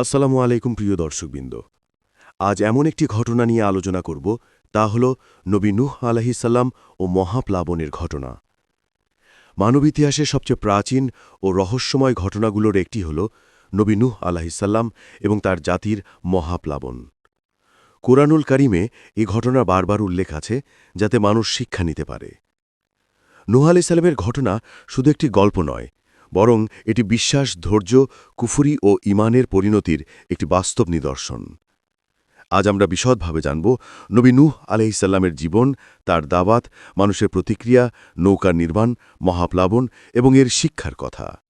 আসসালামু আলাইকুম প্রিয় দর্শকবৃন্দ। আজ এমন একটি ঘটনা নিয়ে আলোচনা করব, তা হল নবী নূহ আলাহিসাল্লাম ও মহাপ্লাবনের ঘটনা। মানব ইতিহাসের সবচেয়ে প্রাচীন ও রহস্যময় ঘটনাগুলোর একটি হল নবী নূহ আলাহিসাল্লাম এবং তার জাতির মহাপ্লাবন। কোরআনুল কারিমে এই ঘটনা বারবার উল্লেখ আছে, যাতে মানুষ শিক্ষা নিতে পারে। নূহ আলাইসাল্লামের ঘটনা শুধু একটি গল্প নয় বরং এটি বিশ্বাস, ধৈর্য, কুফুরি ও ইমানের পরিণতির একটি বাস্তব নিদর্শন। আজ আমরা বিশদভাবে জানব নবী নূহ আলহিসাল্লামের জীবন, তার দাবাত মানুষের প্রতিক্রিয়া, নৌকার নির্মাণ, মহাপ্লাবন এবং এর শিক্ষার কথা।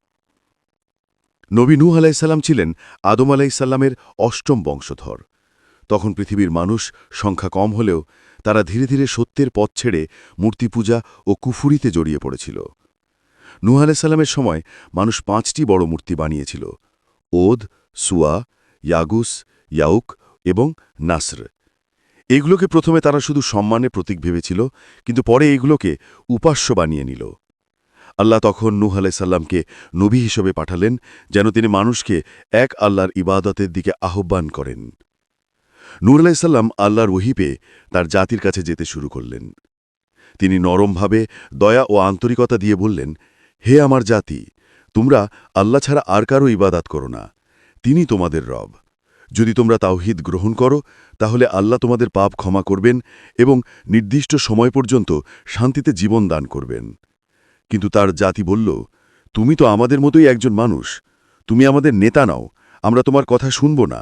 নবী নূহ আলাইসাল্লাম ছিলেন আদম আলাইসাল্লামের অষ্টম বংশধর। তখন পৃথিবীর মানুষ সংখ্যা কম হলেও তারা ধীরে ধীরে সত্যের পথ ছেড়ে মূর্তি পূজা ও কুফুরিতে জড়িয়ে পড়েছিল। নূহ আলাইসাল্লামের সময় মানুষ পাঁচটি বড় মূর্তি বানিয়েছিল। ওদ, সুয়া, ইয়াগুস, ইয়াউক এবং নাসর। এগুলোকে প্রথমে তারা শুধু সম্মানের প্রতীক ভেবেছিল, কিন্তু পরে এগুলোকে উপাস্য বানিয়ে নিল। আল্লাহ তখন নূহ আলাইসাল্লামকে নবী হিসেবে পাঠালেন, যেন তিনি মানুষকে এক আল্লাহর ইবাদতের দিকে আহ্বান করেন। নূর আলাইসাল্লাম আল্লাহর ওহিপে তার জাতির কাছে যেতে শুরু করলেন। তিনি নরমভাবে দয়া ও আন্তরিকতা দিয়ে বললেন হে আমার জাতি, তোমরা আল্লাহ ছাড়া আর কারও ইবাদাত করো না, তিনি তোমাদের রব। যদি তোমরা তাওহিদ গ্রহণ করো, তাহলে আল্লাহ তোমাদের পাপ ক্ষমা করবেন এবং নির্দিষ্ট সময় পর্যন্ত শান্তিতে জীবন দান করবেন। কিন্তু তার জাতি বলল, তুমি তো আমাদের মতোই একজন মানুষ, তুমি আমাদের নেতা নাও, আমরা তোমার কথা শুনব না।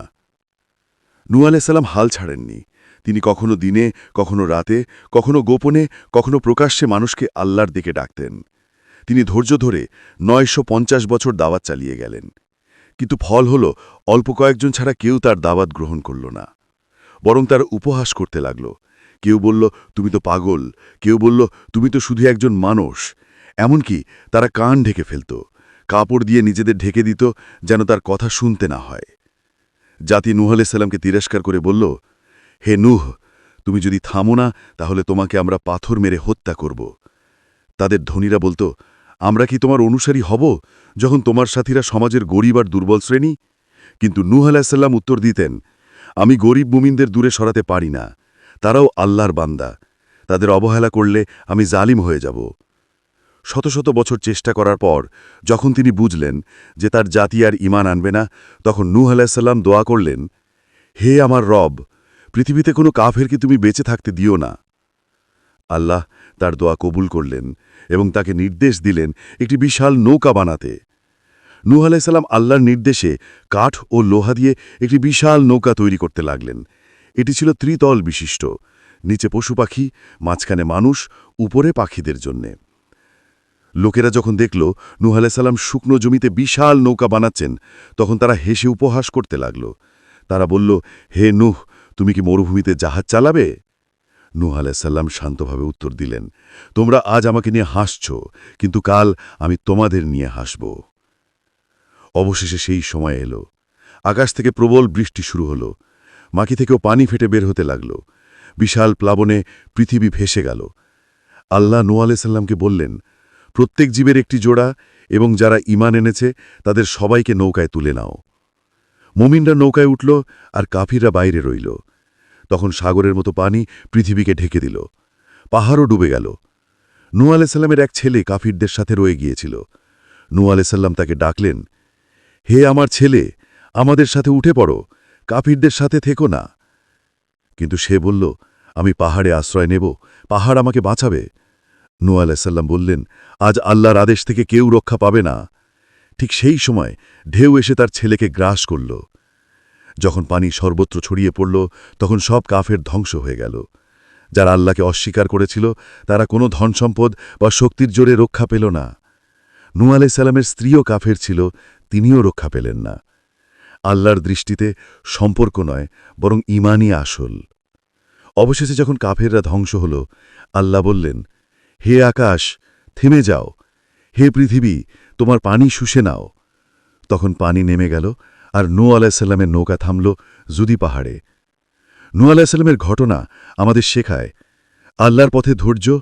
নু আলাইসাল্লাম হাল ছাড়েননি। তিনি কখনো দিনে, কখনো রাতে, কখনো গোপনে, কখনো প্রকাশ্যে মানুষকে আল্লাহর দিকে ডাকতেন। তিনি ধৈর্য ধরে নয়শো পঞ্চাশ বছর দাওয়াত চালিয়ে গেলেন। কিন্তু ফল হল, অল্প কয়েকজন ছাড়া কেউ তার দাওয়াত গ্রহণ করল না। বরং তার উপহাস করতে লাগল। কেউ বলল, তুমি তো পাগল। কেউ বলল, তুমি তো শুধু একজন মানুষ। এমনকি তারা কান ঢেকে ফেলত, কাপড় দিয়ে নিজেদের ঢেকে দিত যেন তার কথা শুনতে না হয়। জাতি নুহ সাল্লামকে তিরস্কার করে বলল, হে নুহ, তুমি যদি থামো না, তাহলে তোমাকে আমরা পাথর মেরে হত্যা করব। তাদের ধনীরা বলতো আমরা কি তোমার অনুসারী হব যখন তোমার সাথীরা সমাজের গরিব আর দুর্বল শ্রেণি? কিন্তু নূহ আলাহিসাল্লাম উত্তর দিতেন, আমি গরিব মুমিনদের দূরে সরাতে পারি না। তারাও আল্লাহর বান্দা। তাদের অবহেলা করলে আমি জালিম হয়ে যাব। শত শত বছর চেষ্টা করার পর, যখন তিনি বুঝলেন যে তার জাতি আর ইমান আনবে না, তখন নূহ আলাহিসাল্লাম দোয়া করলেন, হে আমার রব, পৃথিবীতে কোনো কাফেরকে তুমি বেঁচে থাকতে দিও না। আল্লাহ তার দোয়া কবুল করলেন এবং তাকে নির্দেশ দিলেন একটি বিশাল নৌকা বানাতে। নূহ আলাইসাল্লাম আল্লাহর নির্দেশে কাঠ ও লোহা দিয়ে একটি বিশাল নৌকা তৈরি করতে লাগলেন। এটি ছিল ত্রিতল বিশিষ্ট। নিচে পশু পাখি, মাঝখানে মানুষ, উপরে পাখিদের জন্যে। লোকেরা যখন দেখল নূহ আলাইসাল্লাম শুকনো জমিতে বিশাল নৌকা বানাচ্ছেন, তখন তারা হেসে উপহাস করতে লাগল। তারা বলল, হে নুহ, তুমি কি মরুভূমিতে জাহাজ চালাবে? নূহ আলাইসাল্লাম শান্তভাবে উত্তর দিলেন, তোমরা আজ আমাকে নিয়ে হাসছ, কিন্তু কাল আমি তোমাদের নিয়ে হাসব। অবশেষে সেই সময় এলো। আকাশ থেকে প্রবল বৃষ্টি শুরু হলো। মাকি থেকেও পানি ফেটে বের হতে লাগল। বিশাল প্লাবনে পৃথিবী ভেসে গেল। আল্লাহ নূ আলাইসাল্লামকে বললেন, প্রত্যেক জীবের একটি জোড়া, এবং যারা ইমান এনেছে, তাদের সবাইকে নৌকায় তুলে নাও। মোমিনরা নৌকায় উঠল, আর কাফিররা বাইরে রইল। তখন সাগরের মতো পানি পৃথিবীকে ঢেকে দিল। পাহাড়ও ডুবে গেল। নু আলাইসাল্লামের এক ছেলে কাফিরদের সাথে রয়ে গিয়েছিল। নু আলাইসাল্লাম তাকে ডাকলেন, হে আমার ছেলে, আমাদের সাথে উঠে পড়ো, কাফিরদের সাথে থেকো না। কিন্তু সে বলল, আমি পাহাড়ে আশ্রয় নেব, পাহাড় আমাকে বাঁচাবে। নু আলাইসাল্লাম বললেন, আজ আল্লাহর আদেশ থেকে কেউ রক্ষা পাবে না। ঠিক সেই সময় ঢেউ এসে তার ছেলেকে গ্রাস করল। যখন পানি সর্বত্র ছড়িয়ে পড়ল, তখন সব কাফের ধ্বংস হয়ে গেল। যারা আল্লাহকে অস্বীকার করেছিল, তারা কোনো ধনসম্পদ বা শক্তির জোরে রক্ষা পেল না। নু আলাইসাল্লামের স্ত্রীও কাফের ছিল, তিনিও রক্ষা পেলেন না। আল্লাহর দৃষ্টিতে সম্পর্ক নয়, বরং ইমানই আসল। অবশেষে যখন কাফেররা ধ্বংস হল, আল্লাহ বললেন, হে আকাশ, থেমে যাও। হে পৃথিবী, তোমার পানি শুষে নাও। তখন পানি নেমে গেল আর নূ আলাইসাল্লামের নৌকা থামল জুদি পাহাড়ে। নূ আলাইসাল্লামের ঘটনা আমাদের শেখায়। আল্লাহর পথে ধৈর্য।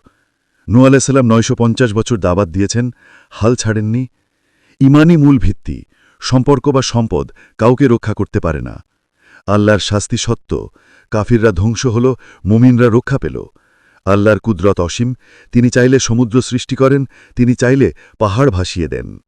নূ আলাইসাল্লাম নয়শো পঞ্চাশ বছর দাবাত দিয়েছেন, হাল ছাড়েননি। ইমানই মূল ভিত্তি। সম্পর্ক বা সম্পদ কাউকে রক্ষা করতে পারে না। আল্লাহর শাস্তি সত্য। কাফিররা ধ্বংস হল, মুমিনরা রক্ষা পেল। আল্লাহর কুদরত অসীম। তিনি চাইলে সমুদ্র সৃষ্টি করেন, তিনি চাইলে পাহাড় ভাসিয়ে দেন।